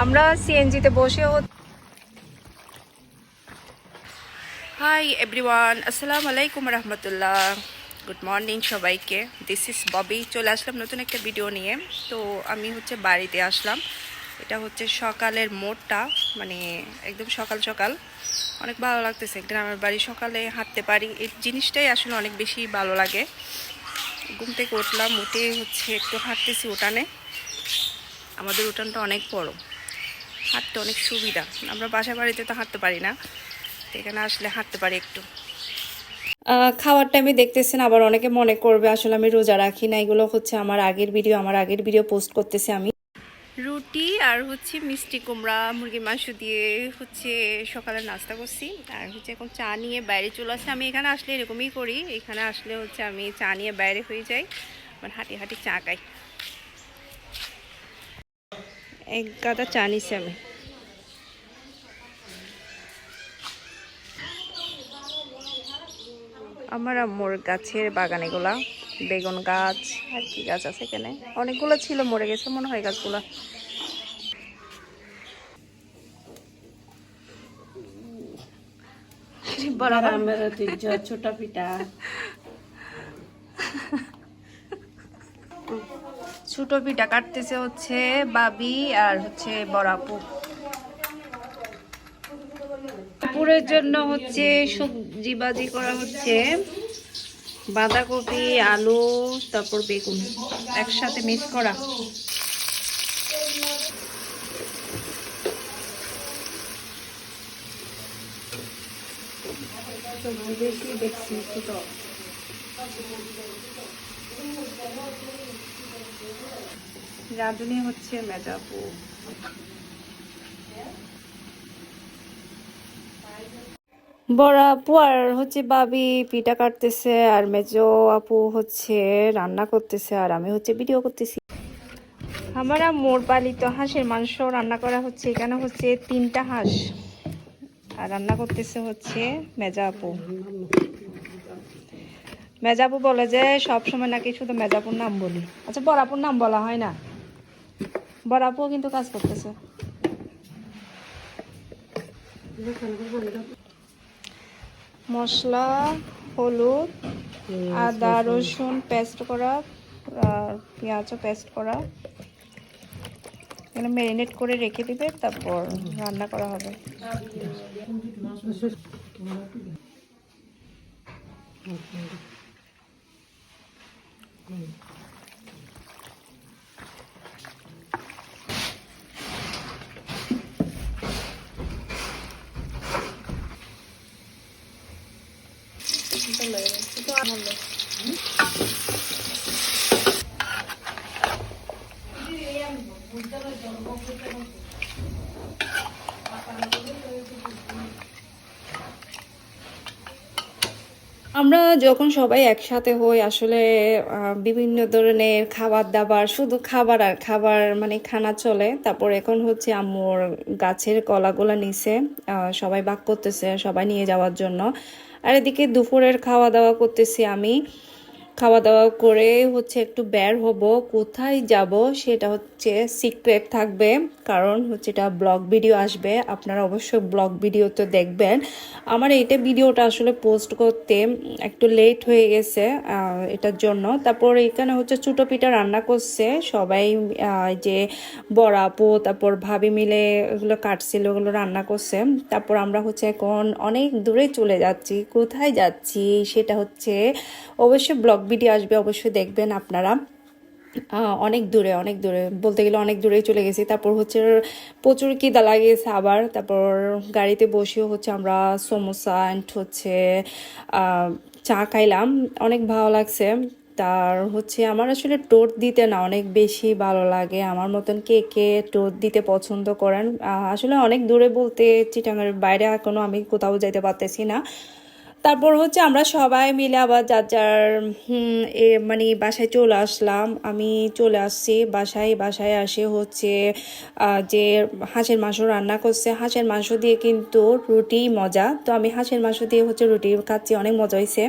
আমরা সিএনজিতে বসে হাই এভরিওয়ান আসসালামু আলাইকুম রহমতুল্লাহ গুড মর্নিং সবাইকে। দিস ইজ ববি চলে আসলাম নতুন একটা ভিডিও নিয়ে। তো আমি হচ্ছে বাড়িতে আসলাম। এটা হচ্ছে সকালের মোড়টা। মানে একদম সকাল সকাল। অনেক ভালো লাগতেছে। গ্রামের বাড়ি সকালে হাঁটতে পারি। এই জিনিসটাই আসলে অনেক বেশি ভালো লাগে। ঘুম থেকে উঠলাম, উঠে হচ্ছে একটু হাঁটতেছি উঠানে। আমাদের উঠানটা অনেক বড়। হাঁটতে অনেক সুবিধা। আমরা বাসা বাড়িতে তো হাঁটতে পারি না এখানে আসলে হাঁটতে পারি একটু। খাওয়ার টাইমে দেখতেছেন আবার অনেকে মনে করবে আসলে আমি রোজা রাখি না এগুলো হচ্ছে আমার আগের ভিডিও আমার আগের ভিডিও পোস্ট করতেছি আমি। রুটি আর হচ্ছে মিষ্টি কুমড়া মুরগির মাংস দিয়ে হচ্ছে সকালে নাস্তা করছি। আর হচ্ছে এখন চা নিয়ে বাইরে চলে আসছি আমি এখানে আসলে এরকমই করি এখানে আসলে হচ্ছে আমি চা নিয়ে বাইরে হয়ে যাই আমার হাঁটি হাঁটি চা খাই। এক গাদা চা নিছি আমি। আমার আম্মুর গাছের বাগান এগুলা, বেগুন গাছ, আর কি গাছ আছে এখানে? অনেকগুলো ছিল, মরে গেছে, মনে হয় গাছগুলা। ছোট পিঠা। ছোট পিঠা কাটতেছে হচ্ছে বাবি আর হচ্ছে বড়াপু পুরের জন্য হচ্ছে সবজি বাজি করা হচ্ছে। বাঁধাকপি, আলু, তারপর বেগুন একসাথে মিক্স করা। দেখছি রাঁধুনি হচ্ছে মেজাপু। বড় আপু আর হচ্ছে বাবি পিঠা কাটতেছে আর মেজো আপু হচ্ছে রান্না করতেছে আর আমি হচ্ছে ভিডিও করতেছি। আমার মোর পালিত হাঁসের মাংস রান্না করা হচ্ছে, এখানে হচ্ছে তিনটা হাঁস। আর রান্না করতেছে হচ্ছে মেজা আপু। মেজাপু বলে যে সব সময় নাকি শুধু মেজাপুর নাম বলি। আচ্ছা বরাপুর নাম বলা হয় না। বরাপুও কিন্তু কাজ করতেছে। মশলা হলুদ আদা রসুন। পেস্ট করা আর পেঁয়াজও পেস্ট করা। এখানে ম্যারিনেট করে রেখে দিবে তারপর রান্না করা হবে। আমরা যখন সবাই একসাথে হই, আসলে বিভিন্ন ধরনের খাবার দাবার, শুধু খাবার আর খাবার মানে খানা চলে। তারপর এখন হচ্ছে আম্মুর গাছের কলাগুলা নিছে সবাই বাক করতেছে, সবাই নিয়ে যাওয়ার জন্য। আর এদিকে দুপুরের খাওয়া দাওয়া করতেছি আমি। খাওয়া দাওয়া করে হচ্ছে একটু বের হব, কোথায় যাব সেটা হচ্ছে সিক্রেট থাকবে। কারণ হচ্ছে এটা ব্লগ ভিডিও আসবে, আপনারা অবশ্যই ব্লগ ভিডিও তো দেখবেন। আমার এইটা ভিডিওটা আসলে পোস্ট করতে একটু লেট হয়ে গেছে এটার জন্য। তারপর এখানে হচ্ছে ছোটো পিঠা রান্না করছে, সবাই যে বড় আপু, তারপর ভাবি মিলে এগুলো কাটছিল, ওগুলো রান্না করছে। তারপর আমরা হচ্ছে এখন অনেক দূরে চলে যাচ্ছি, কোথায় যাচ্ছি সেটা হচ্ছে অবশ্যই ব্লগ ভিডিও আসবে, অবশ্যই দেখবেন আপনারা। অনেক দূরে অনেক দূরে। বলতে গেলে অনেক দূরেই চলে গেছি। তারপর হচ্ছে প্রচুর খিদা লাগিয়েছে আবার। তারপর গাড়িতে বসেও হচ্ছে আমরা সমোসা অ্যান্ড হচ্ছে চা খাইলাম। অনেক ভালো লাগছে। তার হচ্ছে আমার আসলে টোট দিতে না অনেক বেশি ভালো লাগে। আমার মতন কে কে টোট দিতে পছন্দ করেন আসলে অনেক দূরে বলতে চিটাঙের বাইরে এখনও আমি কোথাও যাইতে পারতেছি না। তারপর হচ্ছে আমরা সবাই মিলে আবার যার যার এ মানে বাসায় চলে আসলাম। আমি চলে আসছি, বাসায় বাসায় আসে হচ্ছে যে হাঁসের মাংস রান্না করছে। হাঁসের মাংস দিয়ে কিন্তু রুটি মজা। তো আমি হাঁসের মাংস দিয়ে হচ্ছে রুটি খাচ্ছি, অনেক মজা হয়েছে